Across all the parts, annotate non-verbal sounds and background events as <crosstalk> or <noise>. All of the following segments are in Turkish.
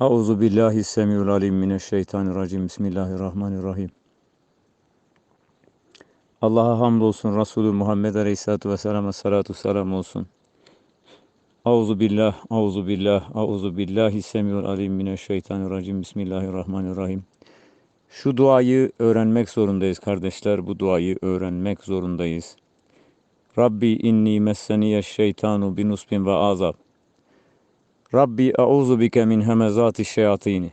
Euzu billahi semiul alim mineşşeytanirracim. Bismillahirrahmanirrahim. Allah'a hamdolsun. Resulü Muhammed Aleyhisselatü Vesselam'a salatu selam olsun. Euzu billah, euzu billah, euzu billahi semiul alim mineşşeytanirracim. Bismillahirrahmanirrahim. Şu duayı öğrenmek zorundayız kardeşler. Bu duayı öğrenmek zorundayız. Rabbi inni messeniye şeytanu binusbin ve azab. Rabbi e'uzu bike min hemezati şeyatini.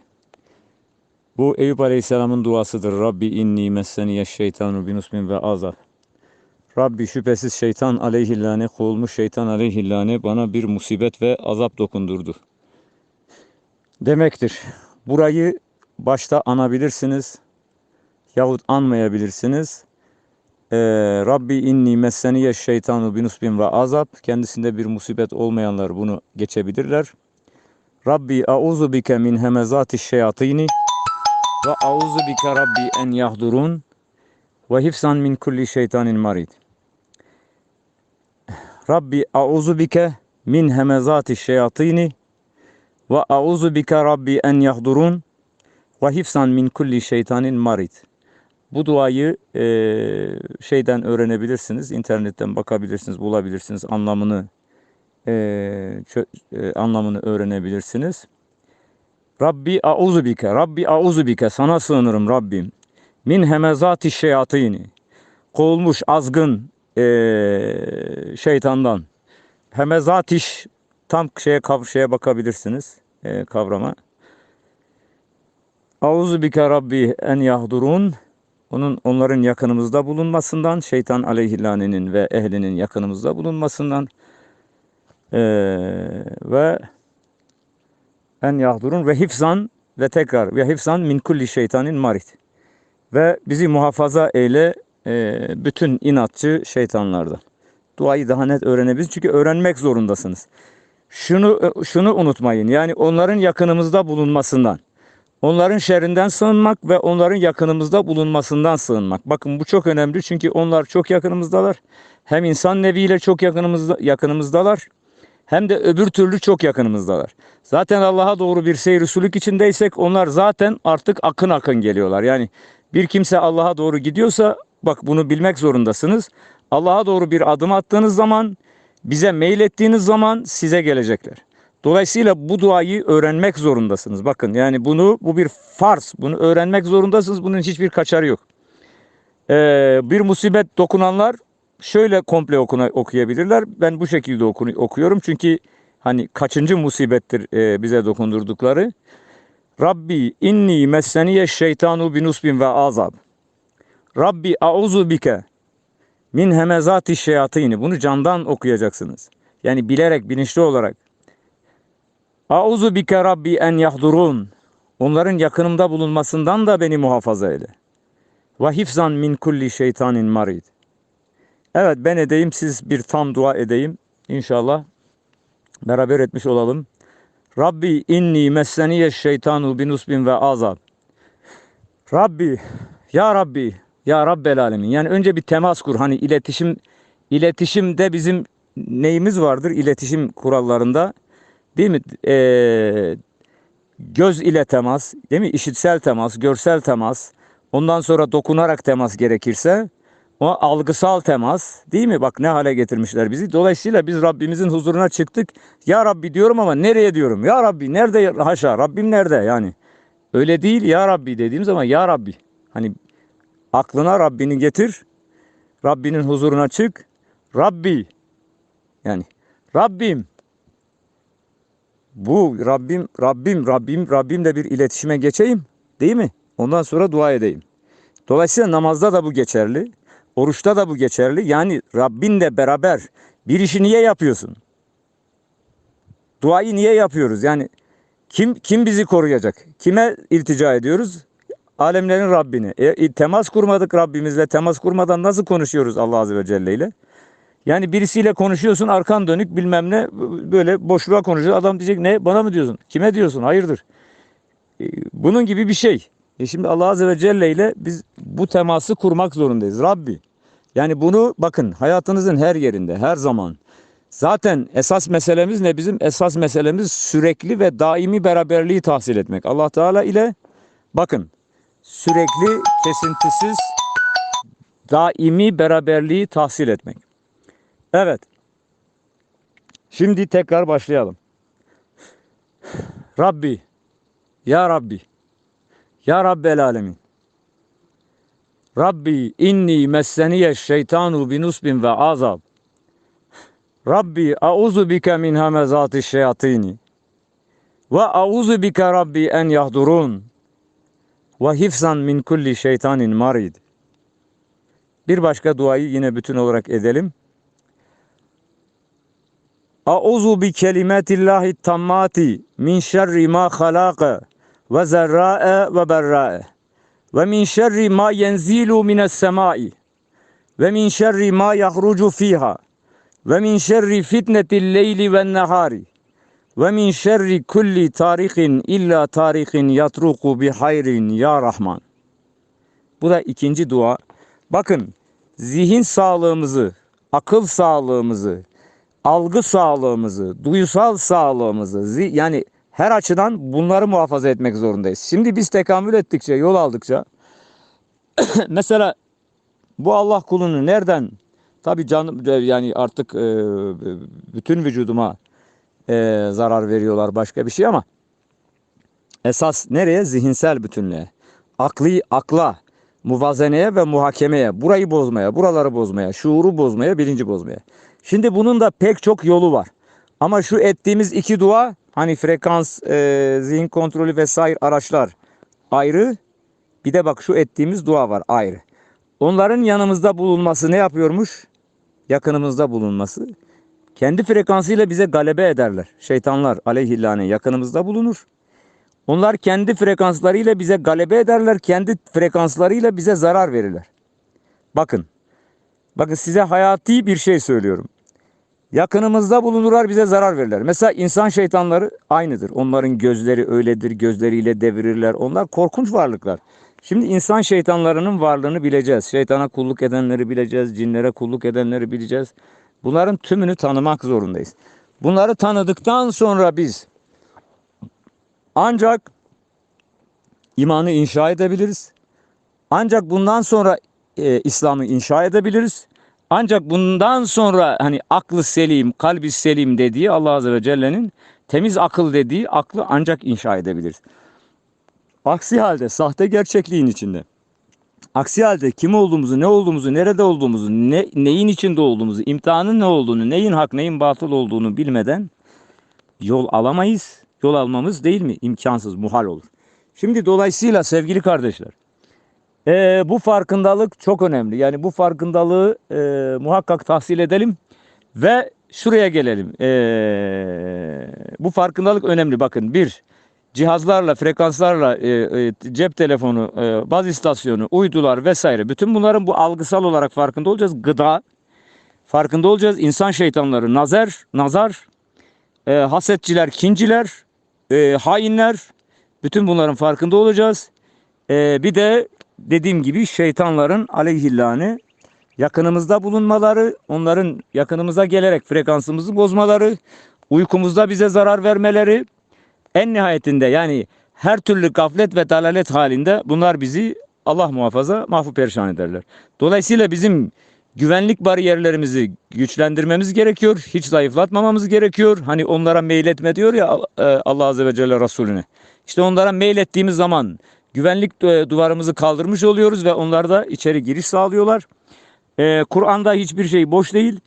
Bu Eyüp Aleyhisselam'ın duasıdır. Rabbi inni messeniye şeytanu binusbin ve azab. Rabbi şüphesiz şeytan aleyhillâne kovulmuş şeytan aleyhillâne bana bir musibet ve azap dokundurdu. Demektir. Burayı başta anabilirsiniz yahut anmayabilirsiniz. Ee, Rabbi inni messeniye şeytanu binusbin ve azap. Kendisinde bir musibet olmayanlar bunu geçebilirler. Rabbi auzu bike min hemezati şeyatini ve auzu bike Rabbi en yahdurun ve hifzan min kulli şeytanin marid. Rabbi auzu bike min hemezati şeyatini ve auzu bike Rabbi en yahdurun ve hifzan min kulli şeytanin marid. Bu duayı e, şeyden öğrenebilirsiniz, internetten bakabilirsiniz, bulabilirsiniz, anlamını e, e, anlamını öğrenebilirsiniz. Rabbi auzu bike, Rabbi auzu bike, sana sığınırım Rabbim. Min hemezati şeyatini, kovulmuş azgın e, şeytandan. Hemezatiş, tam şeye, şeye bakabilirsiniz, e, kavrama. Auzu bike Rabbi en yahdurun, onun onların yakınımızda bulunmasından, şeytan aleyhillanenin ve ehlinin yakınımızda bulunmasından ee, ve en yahdurun ve hifzan ve tekrar ve hifzan min kulli şeytanin marit ve bizi muhafaza eyle e, bütün inatçı şeytanlardan. Duayı daha net öğrenebiliriz çünkü öğrenmek zorundasınız. Şunu şunu unutmayın. Yani onların yakınımızda bulunmasından Onların şerrinden sığınmak ve onların yakınımızda bulunmasından sığınmak. Bakın bu çok önemli çünkü onlar çok yakınımızdalar. Hem insan neviyle çok yakınımızda, yakınımızdalar hem de öbür türlü çok yakınımızdalar. Zaten Allah'a doğru bir seyir sülük içindeysek onlar zaten artık akın akın geliyorlar. Yani bir kimse Allah'a doğru gidiyorsa bak bunu bilmek zorundasınız. Allah'a doğru bir adım attığınız zaman bize mail ettiğiniz zaman size gelecekler. Dolayısıyla bu duayı öğrenmek zorundasınız. Bakın yani bunu bu bir farz. Bunu öğrenmek zorundasınız. Bunun hiçbir kaçarı yok. Ee, bir musibet dokunanlar şöyle komple okuna, okuyabilirler. Ben bu şekilde oku, okuyorum. Çünkü hani kaçıncı musibettir e, bize dokundurdukları. Rabbi inni messeniye şeytanu binusbin ve azab. Rabbi auzu bike min hemezati şeyatini. Bunu candan okuyacaksınız. Yani bilerek, bilinçli olarak. Auzu bike Rabbi en yahdurun. Onların yakınımda bulunmasından da beni muhafaza eyle. Ve hifzan min kulli şeytanin marid. Evet ben edeyim siz bir tam dua edeyim. İnşallah beraber etmiş olalım. Rabbi inni messeniye şeytanu binusbin ve azab. Rabbi, ya Rabbi, ya Rabbel alemin. Yani önce bir temas kur. Hani iletişim, iletişimde bizim neyimiz vardır? İletişim kurallarında. Değil mi? Ee, göz ile temas, değil mi? İşitsel temas, görsel temas. Ondan sonra dokunarak temas gerekirse o algısal temas değil mi? Bak ne hale getirmişler bizi. Dolayısıyla biz Rabbimizin huzuruna çıktık. Ya Rabbi diyorum ama nereye diyorum? Ya Rabbi nerede? Haşa Rabbim nerede? Yani öyle değil ya Rabbi dediğim zaman ya Rabbi. Hani aklına Rabbini getir. Rabbinin huzuruna çık. Rabbi yani Rabbim bu Rabbim, Rabbim, Rabbim, Rabbimle bir iletişime geçeyim değil mi? Ondan sonra dua edeyim. Dolayısıyla namazda da bu geçerli. Oruçta da bu geçerli. Yani Rabbinle beraber bir işi niye yapıyorsun? Duayı niye yapıyoruz? Yani kim kim bizi koruyacak? Kime iltica ediyoruz? Alemlerin Rabbine. E, temas kurmadık Rabbimizle. Temas kurmadan nasıl konuşuyoruz Allah Azze ve Celle ile? Yani birisiyle konuşuyorsun arkan dönük bilmem ne böyle boşluğa konuşuyor. Adam diyecek ne bana mı diyorsun? Kime diyorsun? Hayırdır? E, bunun gibi bir şey. E şimdi Allah Azze ve Celle ile biz bu teması kurmak zorundayız. Rabbi. Yani bunu bakın hayatınızın her yerinde her zaman Zaten esas meselemiz ne? Bizim esas meselemiz sürekli ve daimi beraberliği tahsil etmek. Allah Teala ile bakın sürekli kesintisiz daimi beraberliği tahsil etmek. Evet. Şimdi tekrar başlayalım. Rabbi, Ya Rabbi, Ya Rabbel Alemin. Rabbi inni messeniye şeytanu binusbin ve azab. Rabbi auzu bike min hamezati şeyatini. Ve auzu bike Rabbi en yahdurun. Ve hifzan min kulli şeytanin marid. Bir başka duayı yine bütün olarak edelim. Auzu bi kelimatillahi tammati min şerri ma halaka ve zerra'e ve berra'e ve min şerri ma yenzilu mines semai ve min şerri ma yahrucu fiha ve min şerri fitnetil leyli ve nehari ve min şerri kulli tarihin illa tarihin yatruku bi hayrin ya Rahman. Bu da ikinci dua. Bakın zihin sağlığımızı, akıl sağlığımızı, algı sağlığımızı, duysal sağlığımızı yani her açıdan bunları muhafaza etmek zorundayız. Şimdi biz tekamül ettikçe, yol aldıkça <clears throat> mesela bu Allah kulunu nereden tabi canım yani artık e, bütün vücuduma e, zarar veriyorlar başka bir şey ama esas nereye? Zihinsel bütünlüğe. Akli akla, muvazeneye ve muhakemeye, burayı bozmaya, buraları bozmaya, şuuru bozmaya, bilinci bozmaya. Şimdi bunun da pek çok yolu var. Ama şu ettiğimiz iki dua hani frekans, e, zihin kontrolü vesaire araçlar ayrı. Bir de bak şu ettiğimiz dua var ayrı. Onların yanımızda bulunması ne yapıyormuş? Yakınımızda bulunması. Kendi frekansıyla bize galebe ederler. Şeytanlar aleyhillâne yakınımızda bulunur. Onlar kendi frekanslarıyla bize galebe ederler. Kendi frekanslarıyla bize zarar verirler. Bakın. Bakın size hayati bir şey söylüyorum. Yakınımızda bulunurlar bize zarar verirler. Mesela insan şeytanları aynıdır. Onların gözleri öyledir. Gözleriyle devirirler. Onlar korkunç varlıklar. Şimdi insan şeytanlarının varlığını bileceğiz. Şeytana kulluk edenleri bileceğiz. Cinlere kulluk edenleri bileceğiz. Bunların tümünü tanımak zorundayız. Bunları tanıdıktan sonra biz ancak imanı inşa edebiliriz. Ancak bundan sonra e, İslam'ı inşa edebiliriz. Ancak bundan sonra hani aklı selim, kalbi selim dediği Allah Azze ve Celle'nin temiz akıl dediği aklı ancak inşa edebiliriz. Aksi halde sahte gerçekliğin içinde. Aksi halde kim olduğumuzu, ne olduğumuzu, nerede olduğumuzu, ne, neyin içinde olduğumuzu, imtihanın ne olduğunu, neyin hak, neyin batıl olduğunu bilmeden yol alamayız. Yol almamız değil mi? İmkansız, muhal olur. Şimdi dolayısıyla sevgili kardeşler, ee, bu farkındalık çok önemli. Yani bu farkındalığı e, muhakkak tahsil edelim ve şuraya gelelim. Ee, bu farkındalık önemli. Bakın bir, cihazlarla, frekanslarla, e, e, cep telefonu, e, baz istasyonu, uydular vesaire. Bütün bunların bu algısal olarak farkında olacağız. Gıda, farkında olacağız. İnsan şeytanları, nazar, nazar, e, hasetçiler, kinciler, e, hainler. Bütün bunların farkında olacağız. E, bir de dediğim gibi şeytanların aleyhillâne yakınımızda bulunmaları, onların yakınımıza gelerek frekansımızı bozmaları, uykumuzda bize zarar vermeleri, en nihayetinde yani her türlü gaflet ve dalalet halinde bunlar bizi Allah muhafaza mahvu perişan ederler. Dolayısıyla bizim güvenlik bariyerlerimizi güçlendirmemiz gerekiyor. Hiç zayıflatmamamız gerekiyor. Hani onlara meyletme diyor ya e, Allah Azze ve Celle Resulüne. İşte onlara meylettiğimiz zaman güvenlik e, duvarımızı kaldırmış oluyoruz ve onlar da içeri giriş sağlıyorlar. Ee, Kur'an'da hiçbir şey boş değil.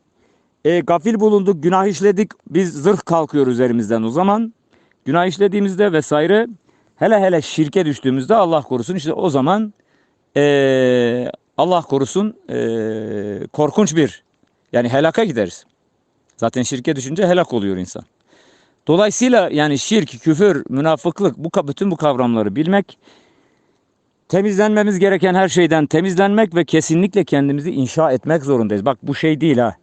Ee, gafil bulunduk, günah işledik. Biz zırh kalkıyor üzerimizden o zaman. Günah işlediğimizde vesaire hele hele şirke düştüğümüzde Allah korusun işte o zaman ee, Allah korusun korkunç bir yani helaka gideriz. Zaten şirke düşünce helak oluyor insan. Dolayısıyla yani şirk, küfür, münafıklık bu bütün bu kavramları bilmek temizlenmemiz gereken her şeyden temizlenmek ve kesinlikle kendimizi inşa etmek zorundayız. Bak bu şey değil ha.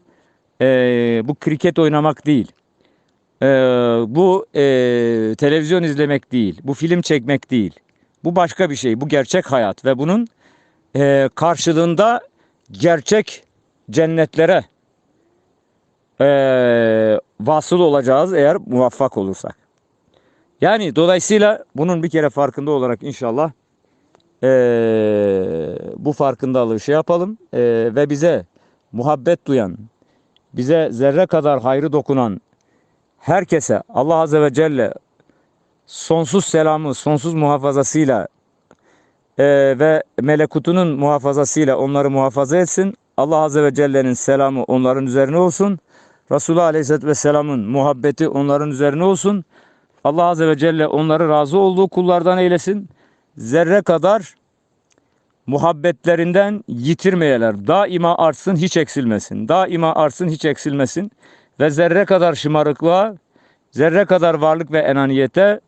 Ee, bu kriket oynamak değil. Ee, bu e, televizyon izlemek değil. Bu film çekmek değil. Bu başka bir şey. Bu gerçek hayat ve bunun e, karşılığında gerçek cennetlere eee vasıl olacağız eğer muvaffak olursak. Yani dolayısıyla bunun bir kere farkında olarak inşallah eee, bu farkındalığı şey yapalım Eee, ve bize muhabbet duyan, bize zerre kadar hayrı dokunan herkese Allah Azze ve Celle sonsuz selamı, sonsuz muhafazasıyla eee, ve melekutunun muhafazasıyla onları muhafaza etsin. Allah Azze ve Celle'nin selamı onların üzerine olsun. Resulullah Aleyhisselatü Vesselam'ın muhabbeti onların üzerine olsun. Allah Azze ve Celle onları razı olduğu kullardan eylesin. Zerre kadar muhabbetlerinden yitirmeyeler. Daima artsın hiç eksilmesin. Daima artsın hiç eksilmesin. Ve zerre kadar şımarıklığa, zerre kadar varlık ve enaniyete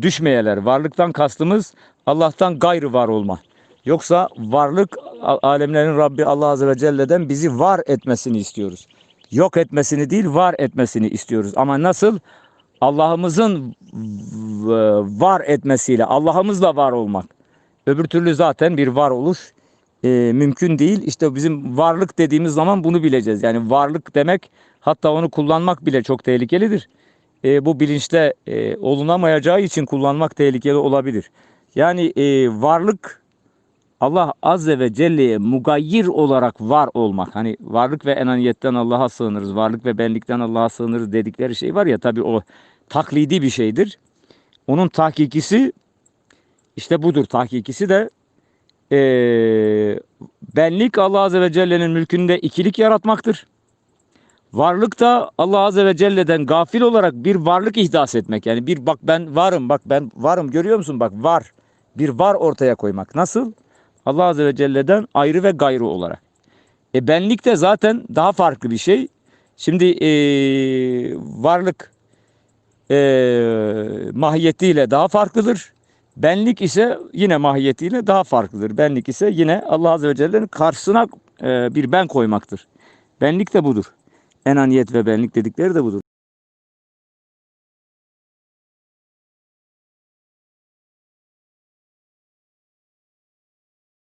düşmeyeler. Varlıktan kastımız Allah'tan gayrı var olma. Yoksa varlık alemlerin Rabbi Allah Azze ve Celle'den bizi var etmesini istiyoruz. Yok etmesini değil var etmesini istiyoruz. Ama nasıl? Allah'ımızın var etmesiyle, Allah'ımızla var olmak. Öbür türlü zaten bir varoluş e, mümkün değil. İşte bizim varlık dediğimiz zaman bunu bileceğiz. Yani varlık demek hatta onu kullanmak bile çok tehlikelidir. E, bu bilinçte e, olunamayacağı için kullanmak tehlikeli olabilir. Yani e, varlık Allah Azze ve Celle'ye mugayyir olarak var olmak. Hani varlık ve enaniyetten Allah'a sığınırız, varlık ve benlikten Allah'a sığınırız dedikleri şey var ya tabii o taklidi bir şeydir. Onun tahkikisi işte budur. Tahkikisi de eee, benlik Allah Azze ve Celle'nin mülkünde ikilik yaratmaktır. Varlık da Allah Azze ve Celle'den gafil olarak bir varlık ihdas etmek. Yani bir bak ben varım, bak ben varım görüyor musun? Bak var. Bir var ortaya koymak. Nasıl? Allah Azze ve Celle'den ayrı ve gayrı olarak. E benlik de zaten daha farklı bir şey. Şimdi eee, varlık eee mahiyetiyle daha farklıdır. Benlik ise yine mahiyetiyle daha farklıdır. Benlik ise yine Allah Azze ve Celle'nin karşısına eee, bir ben koymaktır. Benlik de budur. Enaniyet ve benlik dedikleri de budur.